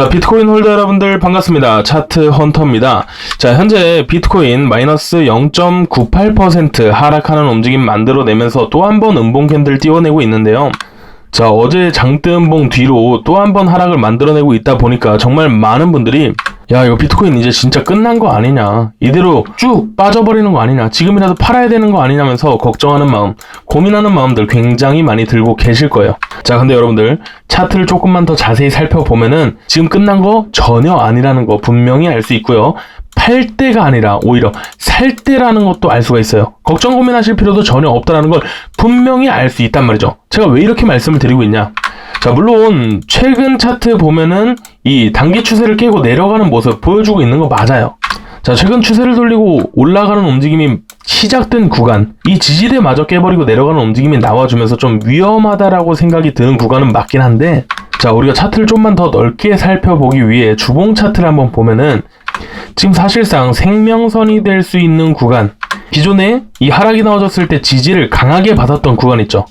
자, 비트코인 홀더 여러분들 반갑습니다. 차트 헌터입니다. 자, 현재 비트코인 마이너스 0.98% 하락하는 움직임 만들어내면서 또 한 번 음봉 캔들 띄워내고 있는데요. 자, 어제 장대음봉 뒤로 또 한 번 하락을 만들어내고 있다 보니까 정말 많은 분들이 야, 이거 비트코인 이제 진짜 끝난 거 아니냐. 이대로 쭉 빠져버리는 거 아니냐. 지금이라도 팔아야 되는 거 아니냐면서 걱정하는 마음, 고민하는 마음들 굉장히 많이 들고 계실 거예요. 자, 근데 여러분들, 차트를 조금만 더 자세히 살펴보면은 지금 끝난 거 전혀 아니라는 거 분명히 알 수 있고요. 팔 때가 아니라 오히려 살 때라는 것도 알 수가 있어요. 걱정 고민하실 필요도 전혀 없다라는 걸 분명히 알 수 있단 말이죠. 제가 왜 이렇게 말씀을 드리고 있냐? 자, 물론 최근 차트 보면은 이 단기 추세를 깨고 내려가는 모습 보여주고 있는 거 맞아요. 자, 최근 추세를 돌리고 올라가는 움직임이 시작된 구간, 이 지지대마저 깨버리고 내려가는 움직임이 나와주면서 좀 위험하다라고 생각이 드는 구간은 맞긴 한데, 자, 우리가 차트를 좀만 더 넓게 살펴보기 위해 주봉 차트를 한번 보면은 지금 사실상 생명선이 될 수 있는 구간, 기존에 이 하락이 나와줬을 때 지지를 강하게 받았던 구간 있죠.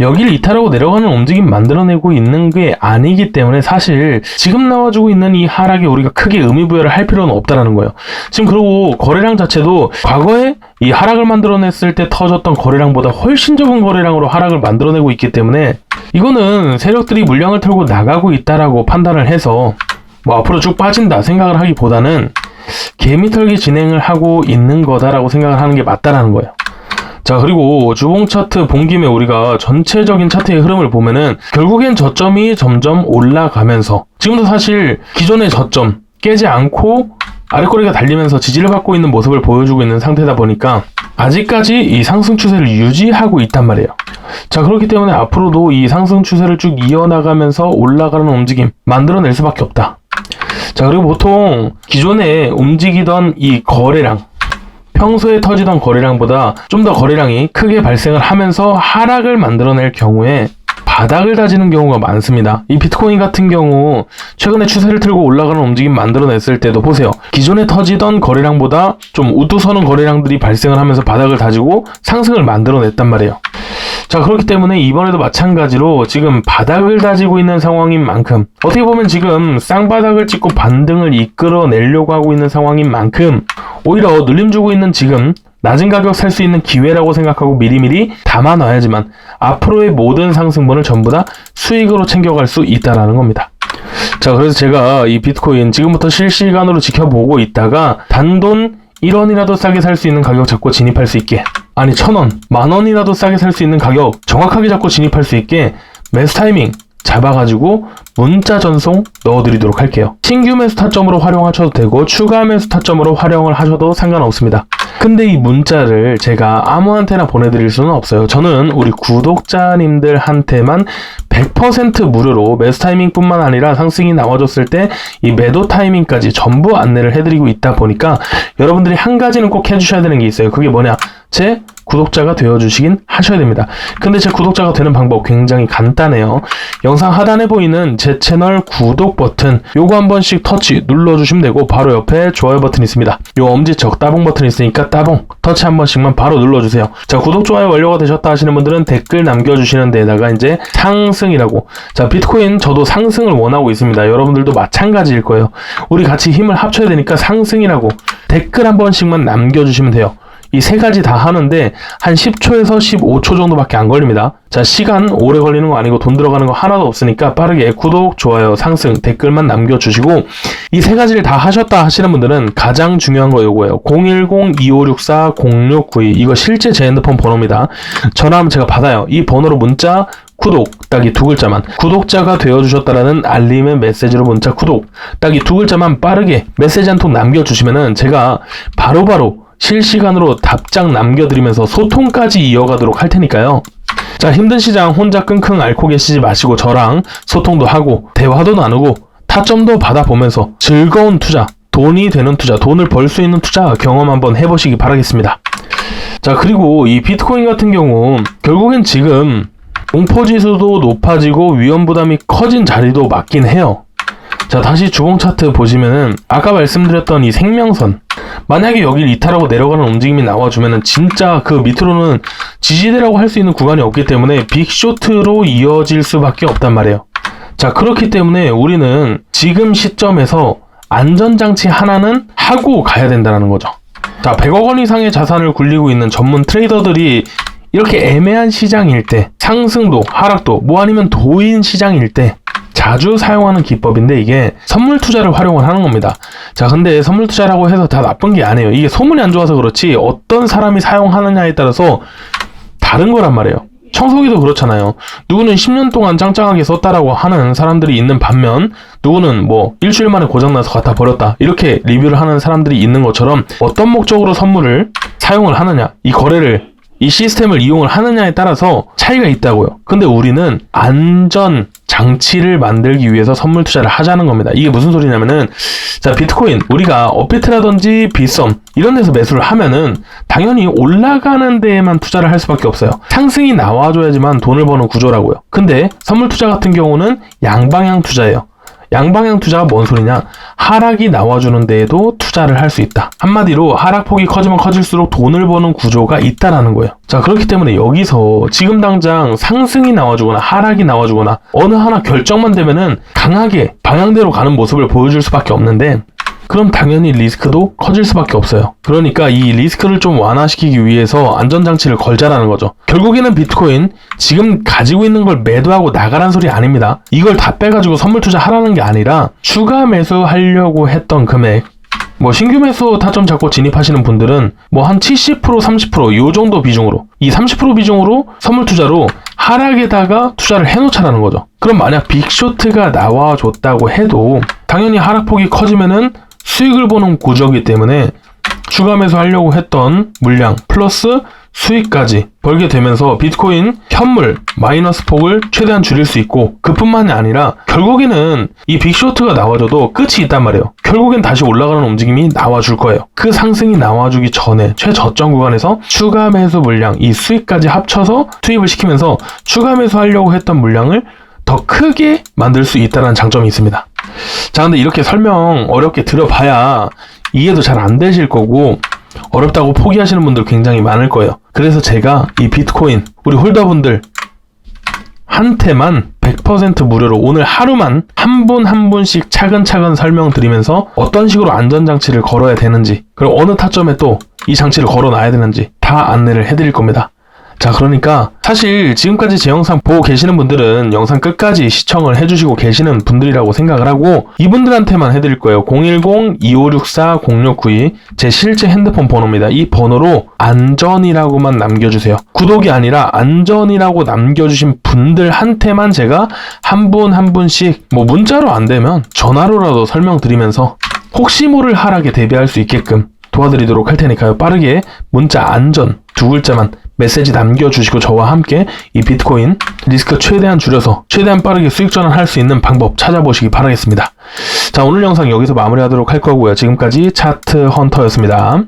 여기를 이탈하고 내려가는 움직임 만들어내고 있는 게 아니기 때문에 사실 지금 나와주고 있는 이 하락에 우리가 크게 의미부여를 할 필요는 없다라는 거예요. 지금 그리고 거래량 자체도 과거에 이 하락을 만들어냈을 때 터졌던 거래량보다 훨씬 적은 거래량으로 하락을 만들어내고 있기 때문에 이거는 세력들이 물량을 털고 나가고 있다라고 판단을 해서 뭐 앞으로 쭉 빠진다 생각을 하기보다는 개미털기 진행을 하고 있는 거다라고 생각을 하는 게 맞다라는 거예요. 자, 그리고 주봉 차트 본 김에 우리가 전체적인 차트의 흐름을 보면은 결국엔 저점이 점점 올라가면서 지금도 사실 기존의 저점 깨지 않고 아래꼬리가 달리면서 지지를 받고 있는 모습을 보여주고 있는 상태다 보니까 아직까지 이 상승 추세를 유지하고 있단 말이에요. 자, 그렇기 때문에 앞으로도 이 상승 추세를 쭉 이어나가면서 올라가는 움직임 만들어낼 수밖에 없다. 자, 그리고 보통 기존에 움직이던 이 거래량 평소에 터지던 거래량보다 좀 더 거래량이 크게 발생을 하면서 하락을 만들어낼 경우에 바닥을 다지는 경우가 많습니다. 이 비트코인 같은 경우 최근에 추세를 틀고 올라가는 움직임 만들어냈을 때도 보세요. 기존에 터지던 거래량보다 좀 우두서는 거래량들이 발생을 하면서 바닥을 다지고 상승을 만들어냈단 말이에요. 자, 그렇기 때문에 이번에도 마찬가지로 지금 바닥을 다지고 있는 상황인 만큼 어떻게 보면 지금 쌍바닥을 찍고 반등을 이끌어내려고 하고 있는 상황인 만큼 오히려 눌림 주고 있는 지금 낮은 가격 살 수 있는 기회라고 생각하고 미리미리 담아놔야지만 앞으로의 모든 상승분을 전부 다 수익으로 챙겨갈 수 있다라는 겁니다. 자, 그래서 제가 이 비트코인 지금부터 실시간으로 지켜보고 있다가 단돈 1원이라도 싸게 살 수 있는 가격 잡고 진입할 수 있게 아니 천원, 만원이라도 싸게 살 수 있는 가격 정확하게 잡고 진입할 수 있게 매수 타이밍 잡아가지고 문자 전송 넣어드리도록 할게요. 신규 매수 타점으로 활용하셔도 되고 추가 매수 타점으로 활용을 하셔도 상관없습니다. 근데 이 문자를 제가 아무한테나 보내드릴 수는 없어요. 저는 우리 구독자님들한테만 100% 무료로 매수 타이밍뿐만 아니라 상승이 나와줬을 때 이 매도 타이밍까지 전부 안내를 해드리고 있다 보니까 여러분들이 한 가지는 꼭 해주셔야 되는 게 있어요. 그게 뭐냐? 제 구독자가 되어주시긴 하셔야 됩니다. 근데 제 구독자가 되는 방법 굉장히 간단해요. 영상 하단에 보이는 제 채널 구독 버튼 요거 한 번씩 터치 눌러주시면 되고 바로 옆에 좋아요 버튼 있습니다. 요 엄지척 따봉 버튼 있으니까 따봉 터치 한 번씩만 바로 눌러주세요. 자 구독 좋아요 완료가 되셨다 하시는 분들은 댓글 남겨주시는 데다가 이제 상승이라고 자 비트코인 저도 상승을 원하고 있습니다. 여러분들도 마찬가지일 거예요. 우리 같이 힘을 합쳐야 되니까 상승이라고 댓글 한 번씩만 남겨주시면 돼요. 이 세 가지 다 하는데 한 10초에서 15초 정도밖에 안 걸립니다. 자, 시간 오래 걸리는 거 아니고 돈 들어가는 거 하나도 없으니까 빠르게 구독, 좋아요, 상승, 댓글만 남겨주시고 이 세 가지를 다 하셨다 하시는 분들은 가장 중요한 거 요거예요. 010-2564-0692 이거 실제 제 핸드폰 번호입니다. 전화하면 제가 받아요. 이 번호로 문자 구독 딱 이 두 글자만 구독자가 되어주셨다라는 알림의 메시지로 문자 구독 딱 이 두 글자만 빠르게 메시지 한 통 남겨주시면은 제가 바로바로 실시간으로 답장 남겨드리면서 소통까지 이어가도록 할 테니까요. 자, 힘든 시장 혼자 끙끙 앓고 계시지 마시고 저랑 소통도 하고 대화도 나누고 타점도 받아보면서 즐거운 투자, 돈이 되는 투자, 돈을 벌 수 있는 투자 경험 한번 해보시기 바라겠습니다. 자, 그리고 이 비트코인 같은 경우 결국엔 지금 공포지수도 높아지고 위험 부담이 커진 자리도 맞긴 해요. 자, 다시 주봉 차트 보시면은 아까 말씀드렸던 이 생명선 만약에 여기를 이탈하고 내려가는 움직임이 나와주면은 진짜 그 밑으로는 지지대라고 할 수 있는 구간이 없기 때문에 빅쇼트로 이어질 수밖에 없단 말이에요. 자, 그렇기 때문에 우리는 지금 시점에서 안전장치 하나는 하고 가야 된다는 거죠. 자, 100억 원 이상의 자산을 굴리고 있는 전문 트레이더들이 이렇게 애매한 시장일 때, 상승도, 하락도, 뭐 아니면 도인 시장일 때, 자주 사용하는 기법인데 이게 선물 투자를 활용을 하는 겁니다. 자, 근데 선물 투자라고 해서 다 나쁜 게 아니에요. 이게 소문이 안 좋아서 그렇지 어떤 사람이 사용하느냐에 따라서 다른 거란 말이에요. 청소기도 그렇잖아요. 누구는 10년 동안 짱짱하게 썼다라고 하는 사람들이 있는 반면 누구는 뭐 일주일 만에 고장나서 갖다 버렸다. 이렇게 리뷰를 하는 사람들이 있는 것처럼 어떤 목적으로 선물을 사용을 하느냐, 이 거래를 이 시스템을 이용을 하느냐에 따라서 차이가 있다고요. 근데 우리는 안전 장치를 만들기 위해서 선물 투자를 하자는 겁니다. 이게 무슨 소리냐면은 자 비트코인 우리가 업비트라든지 빗썸 이런 데서 매수를 하면은 당연히 올라가는 데에만 투자를 할 수밖에 없어요. 상승이 나와줘야지만 돈을 버는 구조라고요. 근데 선물 투자 같은 경우는 양방향 투자예요. 양방향 투자가 뭔 소리냐? 하락이 나와주는 데에도 투자를 할 수 있다. 한마디로 하락폭이 커지면 커질수록 돈을 버는 구조가 있다라는 거예요. 자, 그렇기 때문에 여기서 지금 당장 상승이 나와주거나 하락이 나와주거나 어느 하나 결정만 되면은 강하게 방향대로 가는 모습을 보여줄 수밖에 없는데 그럼 당연히 리스크도 커질 수밖에 없어요. 그러니까 이 리스크를 좀 완화시키기 위해서 안전장치를 걸자라는 거죠. 결국에는 비트코인 지금 가지고 있는 걸 매도하고 나가란 소리 아닙니다. 이걸 다 빼가지고 선물 투자하라는 게 아니라 추가 매수하려고 했던 금액 뭐 신규 매수 타점 잡고 진입하시는 분들은 뭐 한 70% 30%요 정도 비중으로 이 30% 비중으로 선물 투자로 하락에다가 투자를 해놓자라는 거죠. 그럼 만약 빅쇼트가 나와줬다고 해도 당연히 하락폭이 커지면은 수익을 보는 구조이기 때문에 추가 매수하려고 했던 물량 플러스 수익까지 벌게 되면서 비트코인 현물 마이너스 폭을 최대한 줄일 수 있고 그뿐만이 아니라 결국에는 이 빅쇼트가 나와줘도 끝이 있단 말이에요. 결국엔 다시 올라가는 움직임이 나와줄 거예요. 그 상승이 나와주기 전에 최저점 구간에서 추가 매수 물량 이 수익까지 합쳐서 투입을 시키면서 추가 매수하려고 했던 물량을 더 크게 만들 수 있다는 장점이 있습니다. 자, 근데 이렇게 설명 어렵게 들어봐야 이해도 잘 안 되실 거고, 어렵다고 포기하시는 분들 굉장히 많을 거예요. 그래서 제가 이 비트코인, 우리 홀더분들, 한테만 100% 무료로 오늘 하루만 한 분 한 분씩 차근차근 설명드리면서 어떤 식으로 안전장치를 걸어야 되는지, 그리고 어느 타점에 또 이 장치를 걸어 놔야 되는지 다 안내를 해드릴 겁니다. 자, 그러니까 사실 지금까지 제 영상 보고 계시는 분들은 영상 끝까지 시청을 해주시고 계시는 분들이라고 생각을 하고 이분들한테만 해드릴 거예요. 010-2564-0692 제 실제 핸드폰 번호입니다. 이 번호로 안전이라고만 남겨주세요. 구독이 아니라 안전이라고 남겨주신 분들한테만 제가 한 분 한 분씩 뭐 문자로 안 되면 전화로라도 설명드리면서 혹시 모를 하락에 대비할 수 있게끔 도와드리도록 할 테니까요. 빠르게 문자 안전 두 글자만 메시지 남겨주시고 저와 함께 이 비트코인 리스크 최대한 줄여서 최대한 빠르게 수익 전환할 수 있는 방법 찾아보시기 바라겠습니다. 자, 오늘 영상 여기서 마무리하도록 할 거고요. 지금까지 차트 헌터였습니다.